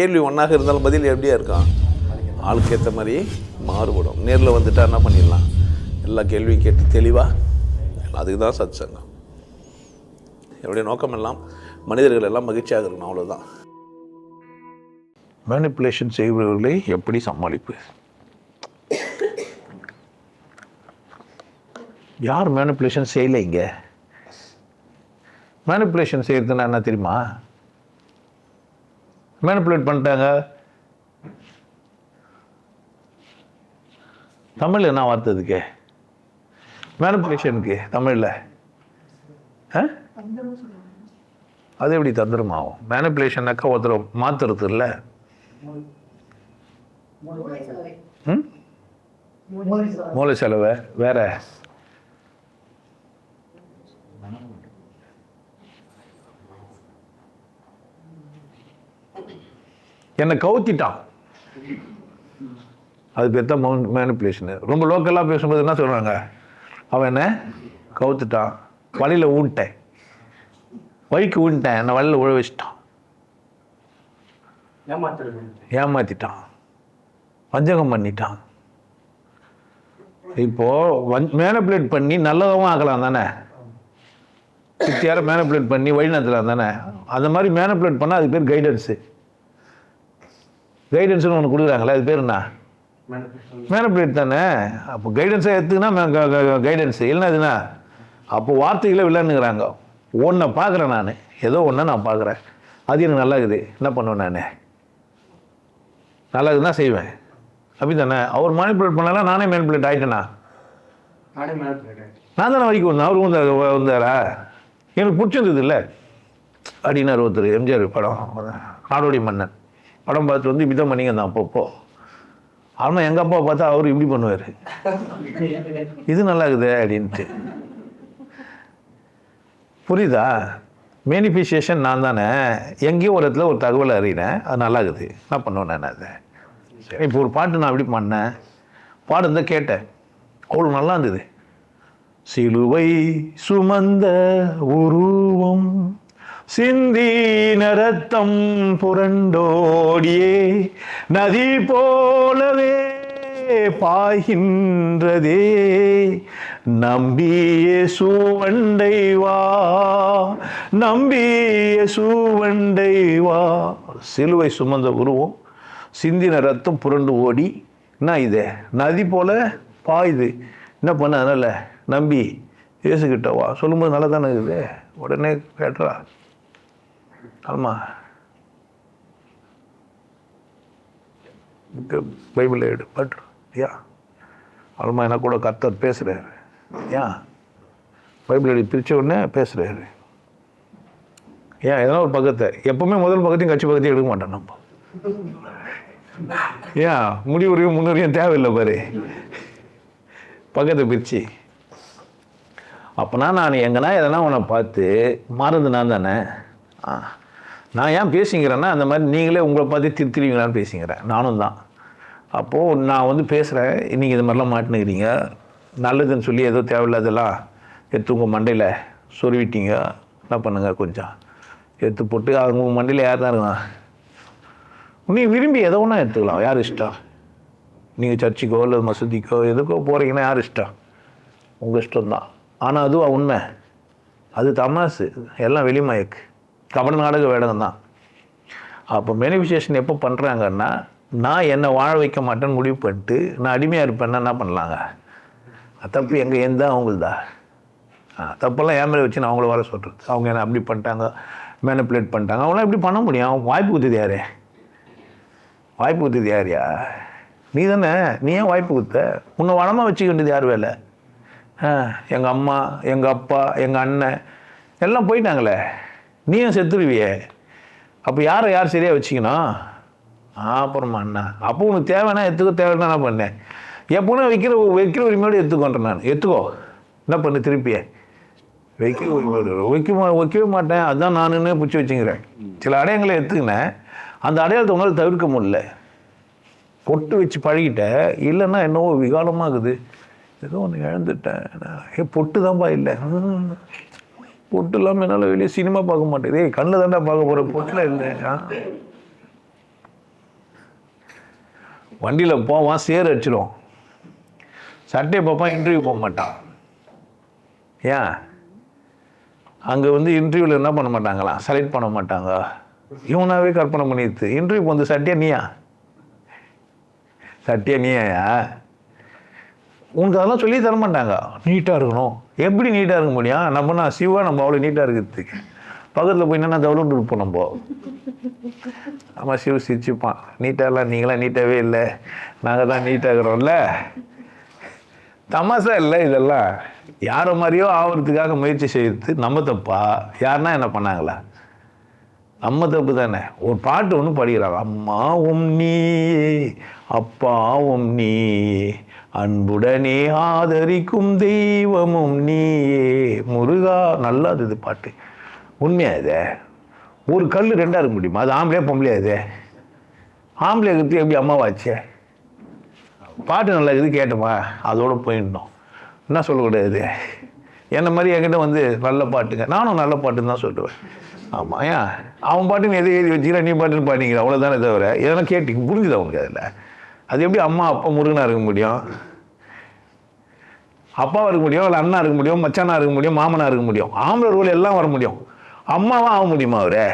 கேள்வி ஒன்றாக இருந்தாலும் பதில் எப்படியா இருக்கான் ஆளுக்கு ஏற்ற மாதிரி மாறுபடும். நேரில் வந்துட்டா என்ன பண்ணிடலாம்? எல்லா கேள்வியும் கேட்டு தெளிவாக அதுக்கு தான் சத் சங்கம் என்னுடைய நோக்கம் எல்லாம் மனிதர்கள் எல்லாம் மகிழ்ச்சியாக இருக்கணும் அவ்வளோதான் மேனிப்புலேஷன் செய்பவர்களை எப்படி சமாளிப்பு? யார் மேனிப்புலேஷன் செய்யலை இங்கே? மேனிப்புலேஷன் செய்கிறதுனா என்ன தெரியுமா? மேனிப்புலேட் பண்ணிட்டாங்க. தமிழ் என்ன வார்த்தை இதுக்கு? மேனிப்புலேஷனுக்கு தமிழில். அது எப்படி தந்திரமாகும்? மேனிப்புலேஷனாக்கா ஒருத்தரை மாத்துறது இல்லை. மூளை செலவு வேற. என்னை கவுத்திட்டான் அது பேர் தான் மேனிப்புலேஷனு ரொம்ப லோக்கலாக பேசும்போது என்ன சொல்கிறாங்க அவன் என்ன? கவுத்துட்டான். வழியில் ஊன்ட்டேன். வழிக்கு ஊன்ட்டேன். என்னை வழியில் உழ வச்சிட்டான். ஏமாத்திட்டான். வஞ்சகம் பண்ணிட்டான். இப்போ வன் மேனிப்புலேட் பண்ணி நல்லதாகவும் ஆக்கலாம் தானே? சித்தியார மேனிப்புலேட் பண்ணி வழிநடத்தலாம் தானே? அந்த மாதிரி மேனிப்புலேட் பண்ணால் அது பேர் கைடன்ஸு கைடன்ஸ்னு ஒன்று கொடுக்குறாங்களே அது பேர் என்ன? மேனிப்புலேட் தானே? அப்போ கைடன்ஸாக எடுத்துக்கினா கைடன்ஸு இல்லைன்னா எதுனா அப்போ வார்த்தைகளை விளையாண்டுங்கிறாங்க ஒன்றை பார்க்குறேன் நான். ஏதோ ஒன்றை நான் பார்க்குறேன். அது எனக்கு நல்லா இருக்குது என்ன பண்ணுவேன் நான்? நல்லா இருக்குதுன்னா செய்வேன். அப்படி தானே அவர் மேனிப்புலேட் பண்ணலாம் நானே மேனிப்புலேட் ஆகிட்டேனா நானே தானே வரைக்கும் வந்தேன். அவர் வந்தார் வந்தாரா? எனக்கு பிடிச்சிருந்தது இல்லை. அப்படின்னாரு ஒருத்தர் எம்ஜிஆர் படம். நாடோடி மன்னன். படம் பார்த்து வந்து இப்படி தான் பண்ணிங்க தான் அப்பப்போ ஆனால் எங்கள் அப்பா பார்த்தா அவர் இப்படி பண்ணுவார். இது நல்லா இருக்குது அப்படின்ட்டு. புரியுதா? மேனிஃபிஷேஷன் நான் தானே. எங்கேயோ ஒரு இடத்துல ஒரு தகவலை அறிகிறேன் அது நல்லா இருக்குது என்ன பண்ணுவேன் நான் அதை? சரி இப்போ ஒரு பாட்டு நான் அப்படி பண்ணேன். பாடு இருந்தால் கேட்டேன். அவ்வளோ நல்லா இருந்தது. சிலுவை சுமந்த உருவம் சிந்தீன ரத்தம் புரண்டோடியே நதி போலவே பாய்கின்றதே. நம்பிய சூவண்டை வா நம்பிய சூவண்டை வா. சிலுவை சுமந்த உருவம் சிந்தின ரத்தம் புரண்டு ஓடி என்ன இது? நதி போல பாயுது. என்ன பண்ண? அதனால நம்பி இயேசுகிட்ட வா. சொல்லும்போது நல்லா தானே இருக்குது. உடனே கேட்டா ஆமா. பைபிள் எடு. But ya. அல்மா என்ன கூட கர்த்தர் பேசுகிறாரு ஏன் பைபிள் எடு பிரித்த உடனே பேசுகிறாரு ஏன் எதனா ஒரு பக்கத்தை. எப்பவுமே முதல் பக்கத்தையும் கட்சி பக்கத்தையும் எடுக்க மாட்டோம் நம்ம. ஏன் முடிவுரையும் முன்னுரையும் தேவையில்லை பாரு. பக்கத்தை பிரித்து அப்போனா நான் எங்கன்னா எதனா உன்னை பார்த்து மாறுது நான் தானே? நான் ஏன் பேசிங்கிறேன்னா அந்த மாதிரி நீங்களே உங்களை பார்த்து திருத்திடுவீங்களான்னு பேசிங்கிறேன் நானும் தான். அப்போது நான் வந்து பேசுகிறேன் நீங்கள் இது மாதிரிலாம் மாட்டினுக்கிறீங்க. நல்லதுன்னு சொல்லி ஏதோ தேவையில்லாதெல்லாம் எடுத்து உங்கள் மண்டையில் சொருவிட்டீங்க. என்ன பண்ணுங்கள் கொஞ்சம்? எடுத்து போட்டு அவங்க உங்கள் மண்டையில் யார் தான் இருக்கான் நீ விரும்பி எதோ ஒன்றா எடுத்துக்கலாம். யார் இஷ்டம்? நீங்கள் சர்ச்சுக்கோ இல்லை மசூதிக்கோ எதுக்கோ போகிறீங்கன்னா யார் இஷ்டம்? உங்கள் இஷ்டம் தான் ஆனால் அதுவும் உண்மை. அது தமாசு எல்லாம் வெளிமயக்கு கபட நாடக வேடகம் தான் அப்போ மேனிஃபெஸ்டேஷன் எப்போ பண்ணுறாங்கன்னா நான் என்னை வாழ வைக்க மாட்டேன்னு முடிவு பண்ணிட்டு நான் அடிமையாக இருப்பேன்னா என்ன பண்ணலாங்க? தப்பு எங்கள் எந்த அவங்களுதா. ஆ தப்பெல்லாம் என் மேலே வச்சு நான் அவங்கள வர சொல்கிறது அவங்க என்ன அப்படி பண்ணிட்டாங்க மேனிப்புலேட் பண்ணிட்டாங்க. அவங்களாம் எப்படி பண்ண முடியும். அவன் வாய்ப்பு குத்துது யாரு? வாய்ப்பு குத்துது யாரியா? நீ தானே நீ ஏன் வாய்ப்பு குத்த? உன்னை வளமாக வச்சுக்க வேண்டியது யார் வேலை? ஆ எங்கள் அம்மா எங்கள் அப்பா எங்கள் அண்ணன் எல்லாம் போயிட்டாங்களே. நீயும் செத்துருவியே. அப்போ யாரை யார் சரியாக வச்சுக்கணும் அப்புறமா அண்ணா. அப்போ உனக்கு தேவைன்னா எடுத்துக்கோ தேவைன்னா என்ன பண்ணேன். எப்போனா வைக்கிற வைக்கிற உரிமையோடு எடுத்துக்கோன்றேன் நான். எத்துக்கோ. என்ன பண்ணு திருப்பியே. வைக்க உரிமையோடு வைக்க வைக்கவே மாட்டேன். அதுதான் நானுன்னு பிடிச்சி வச்சுக்கிறேன் சில அடையாளங்களை எடுத்துக்கினேன் அந்த அடையாளத்தை உங்களால் தவிர்க்க முடியல. பொட்டு வச்சு பழகிட்டேன் இல்லைன்னா என்னவோ விகாலமாக இருக்குது ஏதோ ஒன்று இழந்துட்டேன். ஏ பொட்டு தான்ப்பா இல்லை. பொட்டு இல்லாமல் என்னால் வெளியே சினிமா பார்க்க மாட்டேன். ஏய் கண்ணில் தாண்டா பார்க்க போகிற பொட்டில் இல்லை. வண்டியில் போவான் சேர் அடிச்சிடும் சட்டையை பார்ப்பான் இன்டர்வியூ போக மாட்டான் ஏன்? அங்கே வந்து இன்டர்வியூவில் என்ன பண்ண மாட்டாங்களாம் செலக்ட் பண்ண மாட்டாங்க. இவனாவே கற்பனை பண்ணிடுது இன்டர்வியூ வந்து சட்டியா நீயா? சட்டியா நீயா உனக்கு அதெல்லாம் சொல்லி தர மாட்டாங்க. நீட்டாக இருக்கணும். எப்படி நீட்டாக இருக்க முடியும்? நம்ம நான் சிவா நம்ம அவ்வளோ நீட்டாக இருக்கிறதுக்கு. பக்கத்தில் போய் என்னென்ன தவளுண்டு இருப்போம் நம்ம. ஆமாம் சிவ சிரிச்சுப்பான். நீட்டாகலாம் நீங்களாம் நீட்டாகவே இல்லை. நாங்கள் தான் நீட்டாக இருக்கிறோம்ல. தமாசா இல்லை இதெல்லாம். யாரை மாதிரியோ ஆகிறதுக்காக முயற்சி செய்யறது நம்ம தப்பா? யாருன்னா என்ன பண்ணாங்களா? நம்ம தப்பு தானே. ஒரு பாட்டு ஒன்று படிக்கிறாங்க. அம்மாவும் நீயே அப்பாவும் நீ அன்புடனே ஆதரிக்கும் தெய்வமும் நீயே. முருகா நல்லா இது பாட்டு. உண்மையா இது? ஒரு கல் ரெண்டாக இருக்க முடியுமா? அது ஆம்பளையா பொம்பளையா இது? ஆம்பளை இருக்கிறது எப்படி அம்மாவாச்சே? பாட்டு நல்லா இருக்குது கேட்டோமா? அதோட போயிடணும். என்ன சொல்லக்கூடாது என்ன மாதிரி என்கிட்ட வந்து நல்ல பாட்டுங்க. நானும் நல்ல பாட்டுன்னு தான் சொல்லுவேன். ஆமாம் ஏன்? அவன் பாட்டுன்னு எதை எழுதி வச்சுக்கிறேன் நீ பாட்டுன்னு பாடிங்கிற அவ்வளோதானே தவிர எதனா கேட்டு புரிஞ்சுது அவனுக்கு அதில்? அது எப்படி அம்மா அப்பா முருகனாக இருக்க முடியும்? அப்பாவாக இருக்க முடியும் இல்லை அண்ணா இருக்க முடியும் மச்சானா இருக்க முடியும் மாமனா இருக்க முடியும். ஆம்பளை ரோல் எல்லாம் வர முடியும். அம்மாவாக ஆக முடியுமா அவரு?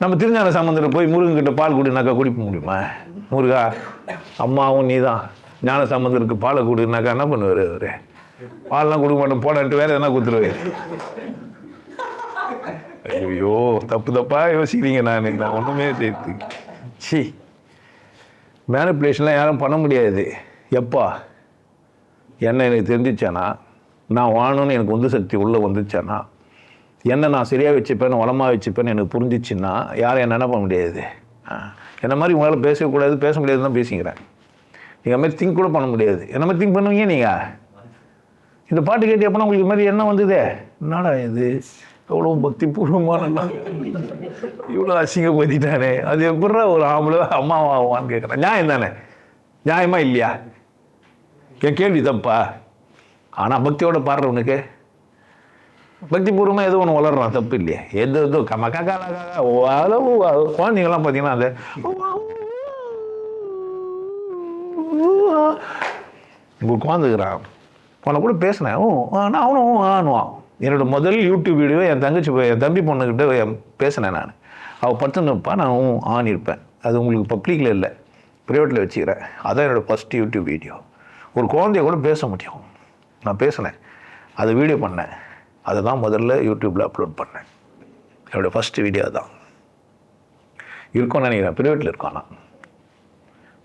நம்ம திருஞான சம்பந்தத்தில் போய் முருகன்கிட்ட பால் குடினாக்கா குடிக்க முடியுமா? முருகா அம்மாவும் நீ தான் ஞான சம்பந்தருக்கு பாலை குடினாக்கா என்ன பண்ணுவார் அவர்? பால்லாம் கொடுக்க மாட்டோம் போடான்ட்டு வேற எதனா கொடுத்துருவாரு. ஐயோ தப்பு தப்பாக யோசிக்கிறீங்க நான். நான் ஒன்றுமே சேர்த்து சி. மேனிப்புலேஷன்லாம் யாரும் பண்ண முடியாது. எப்பா? என்ன எனக்கு தெரிஞ்சிச்சானா? நான் வாழணும்னு எனக்கு உந்து சக்தி உள்ளே வந்துச்சானா? என்ன நான் சரியாக வச்சுப்பேன் வளமாக வச்சுப்பேன்னு எனக்கு புரிஞ்சிச்சுன்னா யாரும் என்ன பண்ண முடியாது. என்ன மாதிரி உங்களால் பேசக்கூடாது பேச முடியாது தான் பேசிக்கிறேன். நீங்கள் மாதிரி திங்க் கூட பண்ண முடியாது. என்ன மாதிரி திங்க் பண்ணுவீங்க நீங்கள் இந்த பாட்டு கேட்டு எப்போனா உங்களுக்கு இது மாதிரி என்ன வந்ததே. என்னடா இது? எவ்வளோ பக்தி பூர்வமான இவ்வளோ அசிங்கப்படுத்திட்டானே அது எப்படா ஒரு ஆம்பளை அம்மாவாவான்னு கேட்குறேன் நியாயம் தானே நியாயமா இல்லையா என் கேள்வி தப்பா ஆனால் பக்தியோட பாடுறவனுக்கு பக்தி பூர்வமாக ஏதோ ஒன்று வளர்றான் தப்பு இல்லையா எது எதோ கமக்கா காலா அளவு குழந்தைங்கள்லாம் பார்த்தீங்கன்னா அந்த இப்போ குழந்தைக்கிறான் உன்னை கூட பேசினேன் ஓ ஆ, நான் அவனும் ஓ, ஆனுவான் என்னோட முதல் யூடியூப் வீடியோ என் தங்கச்சி என் தம்பி பொண்ணுக்கிட்ட பேசினேன் நான். அவள் படுத்துனப்பா நான் ஆன் இருப்பேன். அது உங்களுக்கு பப்ளிக்கில் இல்லை. ப்ரைவேட்டில் வச்சுக்கிறேன். அதான் என்னோடய ஃபஸ்ட் யூடியூப் வீடியோ. ஒரு குழந்தைய கூட பேச முடியும். நான் பேசினேன். அதை வீடியோ பண்ணேன். அதை தான் முதல்ல யூடியூப்பில் அப்லோட் பண்ணேன். என்னோடய ஃபஸ்ட்டு வீடியோ தான். இருக்கும்னு நினைக்கிறேன். ப்ரைவேட்டில் இருக்கோம் நான்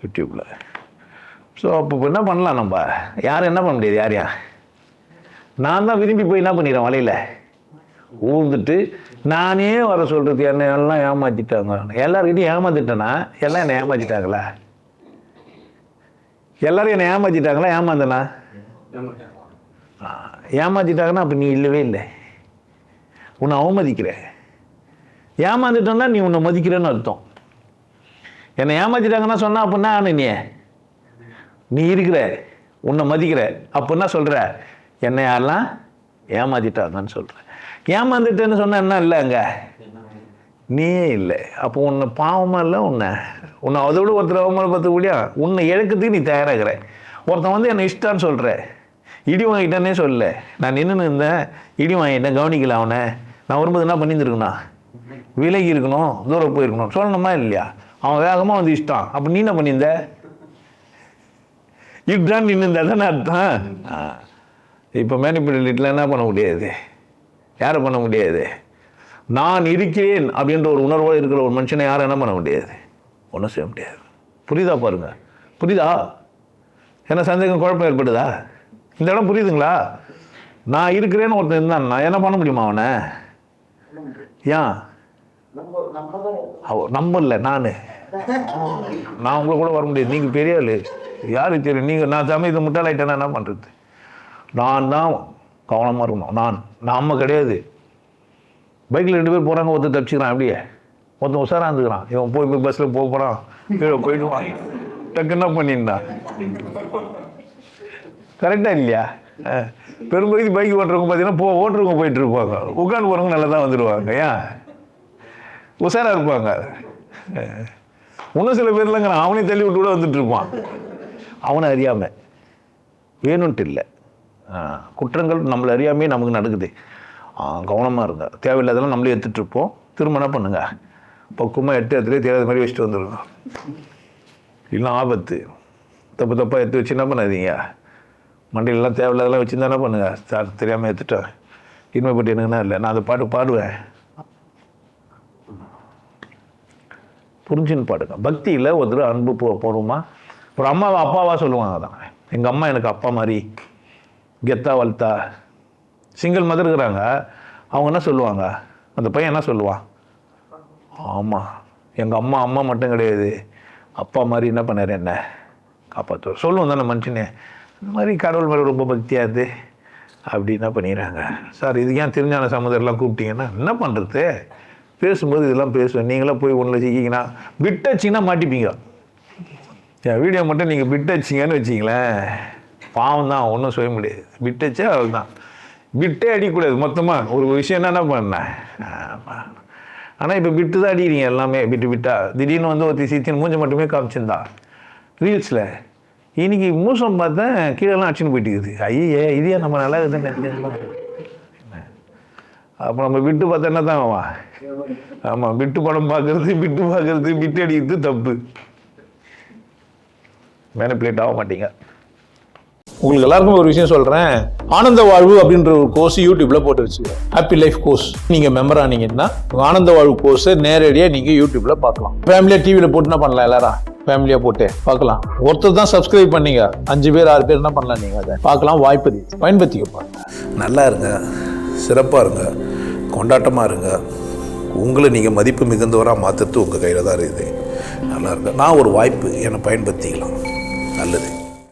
யூடியூப்பில் ஸோ அப்போ என்ன பண்ணலாம் நம்ம? யாரும் என்ன பண்ண முடியாது? யார் யார்? நான் தான் விரும்பி போய் என்ன பண்ணிடுறேன் வலையில்? ஊர்ந்துட்டு நானே வர சொல்கிறது என்ன எல்லாம் ஏமாற்றிட்டாங்க எல்லாருக்கிட்டையும் ஏமாத்திட்டேன்னா எல்லாம் என்னை ஏமாற்றிட்டாங்களா எல்லாரும் என்னை ஏமாற்றிட்டாங்களா ஏமாந்தனா? ஏமாற்றிட்டாங்கன்னா அப்போ நீ இல்லவே இல்லை. உன்னை அவமதிக்கிற ஏமாந்துட்டோன்னா நீ உன்னை மதிக்கிறேன்னு அர்த்தம். என்னை ஏமாற்றிட்டாங்கன்னா சொன்னால் அப்படின்னா நீ? நீ இருக்கிற உன்னை மதிக்கிற. அப்படின்னா சொல்கிற என்னை யாரெல்லாம் ஏமாத்திட்டாங்கன்னு சொல்கிறேன் ஏமாந்துட்டேன்னு சொன்னால் என்ன இல்லை அங்கே? நீயே இல்லை. அப்போ உன்னை பாவமாக இல்லை? உன்னை உன்னை அதை விட ஒருத்தர் அவமானப்படுத்த கூடியா? உன்னை இழக்கிறதுக்கு நீ தயாராகிற. ஒருத்தன் வந்து என்னை இஷ்டான்னு சொல்கிற இடி வாங்கிட்டேன்னே சொல்ல நான் நின்று இருந்தேன். இடி வாங்கிட்டேன். கவனிக்கல அவனை. நான் வரும்போது என்ன பண்ணியிருந்துருக்கணும் விலகி இருக்கணும். தூரம் போயிருக்கணும். சொல்லணுமா இல்லையா? அவன் வேகமாக வந்து இஷ்டம் அப்போ நீ என்ன பண்ணியிருந்த? இட்டான் நின்று தானே அர்த்தம்? இப்போ மேனிப்புலேட்டில் என்ன பண்ண முடியாது? யாரும் பண்ண முடியாது? நான் இருக்கிறேன் அப்படின்ற ஒரு உணர்வோடு இருக்கிற ஒரு மனுஷனை யாரும் என்ன பண்ண முடியாது? ஒன்றும் செய்ய முடியாது. புரியுதா பாருங்கள் புரியுதா? என்ன சந்தேகம் குழப்பம் ஏற்படுதா? இந்த இடம் புரியுதுங்களா? நான் இருக்கிறேன்னு ஒருத்தன் இருந்தான் நான் என்ன பண்ண முடியுமா அவனை? ஏன்? நம்ம இல்லை நான். நான் உங்களை கூட வர முடியாது. நீங்கள் பெரிய ஆளு. யாருக்கு தெரியும்? நீங்கள் நான் சமயத்தை முட்டாளாயிட்டேன்னா என்ன பண்ணுறது நான் தான் கவனமாக இருக்கணும். நான் நாம் கிடையாது. பைக்கில் ரெண்டு பேர் போகிறாங்க ஒருத்தர் தப்பிச்சுக்கிறான் அப்படியே. ஒருத்தன் உஷாராக இருந்துக்கிறான். இவன் போய் போய் பஸ்ஸில் போக போகிறான் கீழே போயிடுவான் டக்கு என்ன பண்ணியிருந்தான்? கரெக்டாக இல்லையா? பெரும்பகுதி பைக் ஓட்டுறவங்க பார்த்தீங்கன்னா போ ஓட்டுறவங்க போயிட்டு இருப்பாங்க. உட்காந்து போகிறவங்க நல்லா தான் வந்துடுவாங்க ஏன்? உஷாராக இருப்பாங்க. இன்னும் சில இல்லைங்கிறான் அவனையும் தள்ளி விட்டு கூட வந்துட்டு இருப்பான். அவனை அறியாமல் வேணும்ட்டு இல்லை. குற்றங்கள் நம்மளை அறியாமே நமக்கு நடக்குது. கவனமாக இருங்க. தேவையில்லாதெல்லாம் நம்மளே எடுத்துட்டு இருப்போம். திரும்ப என்ன பண்ணுங்க பக்குவமாக எட்டு இடத்துல தெரியாத மாதிரி வச்சுட்டு வந்துடுங்க இல்லை ஆபத்து. தப்பு தப்பாக எடுத்து வச்சு என்ன பண்ணாதீங்க? மண்டையிலலாம் தேவையில்லாதெல்லாம் வச்சு என்ன பண்ணுங்க. சார் தெரியாமல் எடுத்துட்டேன் இனிமைப்பட்டு எனக்குன்னா இல்லை. நான் அந்த பாட்டு பாடுவேன். புரிஞ்சுன்னு பாடுங்க. பக்தியில் ஒருத்தர் அன்பு போ போடுமா ஒரு அம்மாவை அப்பாவா சொல்லுவாங்க அதான். எங்கள் அம்மா எனக்கு அப்பா மாதிரி. கெத்தா வளர்த்தா சிங்கிள் மதர் இருக்கிறாங்க அவங்க என்ன சொல்லுவாங்க? அந்த பையன் என்ன சொல்லுவான்? ஆமாம் எங்கள் அம்மா அம்மா மட்டும் கிடையாது. அப்பா மாதிரி என்ன பண்ணார் என்ன? காப்பாற்று சொல்லுவோம் தானே மனுஷனே. இந்த மாதிரி கடவுள் மேலே ரொம்ப பக்தியாக இருந்து அப்படி என்ன பண்ணிடுறாங்க? சார் இது ஏன் திருஞான சமுதரெலாம் கூப்பிட்டீங்கன்னா என்ன பண்ணுறது பேசும்போது இதெல்லாம் பேசுவேன். நீங்களாம் போய் ஒன்றில் சிக்கிங்கன்னா பிட்டச்சிங்கன்னா மாட்டிப்பீங்க. என் வீடியோ மட்டும் நீங்கள் பிட்டச்சிங்கன்னு வச்சிங்களேன். பாவம் தான் ஒன்றும் சொல்ல முடியாது. பிட் அவள் அவ்வளோதான் விட்டே அடிக்கக்கூடாது. மொத்தமாக ஒரு விஷயம் என்ன? பண்ணேன் ஆனால் இப்போ விட்டு தான் அடிக்கிறீங்க எல்லாமே. விட்டு விட்டா. திடீர்னு வந்து ஒருத்தி சீத்தின் மூஞ்ச மட்டுமே காமிச்சிருந்தா. ரீல்ஸில். இன்னைக்கு மூசம் பார்த்தேன் கீழெல்லாம் அடிச்சுன்னு போயிட்டு இருக்குது ஐயே இதே நம்ம நல்லா இருக்குதுன்னு அப்போ நம்ம விட்டு பார்த்தா என்ன தான் ஆமாம் ஆமாம் விட்டு படம் பார்க்கறது விட்டு பார்க்கறது விட்டு அடிக்கிறது தப்பு. மேனிப்புலேட் ஆக மாட்டீங்க. உங்களுக்கு எல்லாருக்கும் ஒரு விஷயம் சொல்கிறேன் ஆனந்த வாழ்வு அப்படின்ற ஒரு கோர்ஸ் யூடியூப்பில் போட்டு வச்சுக்கோங்க ஹாப்பி லைஃப் கோர்ஸ் நீங்கள் மெம்பர் ஆனீங்கன்னா ஆனந்த வாழ்வு கோர்ஸை நேரடியாக நீங்கள் யூடியூப்பில் பார்க்கலாம். ஃபேமிலியாக டிவியில் போட்டு என்ன பண்ணலாம் எல்லாரும். ஃபேமிலியாக போட்டு பார்க்கலாம். ஒருத்தர் தான் சப்ஸ்கிரைப் பண்ணீங்க. அஞ்சு பேர் ஆறு பேர் என்ன பண்ணலாம் நீங்கள் அதை? பார்க்கலாம் வாய்ப்பு பயன்படுத்தி பயன்படுத்திக்க பாருங்க நல்லா இருங்க. சிறப்பாக இருங்க. கொண்டாட்டமாக இருங்க. உங்களை நீங்கள் மதிப்பு மிகுந்தவராக மாற்றுறது உங்கள் கையில் தான் இருக்குது. நல்லா இருங்க. நான் ஒரு வாய்ப்பு என்னை பயன்படுத்திக்கலாம். நல்லது.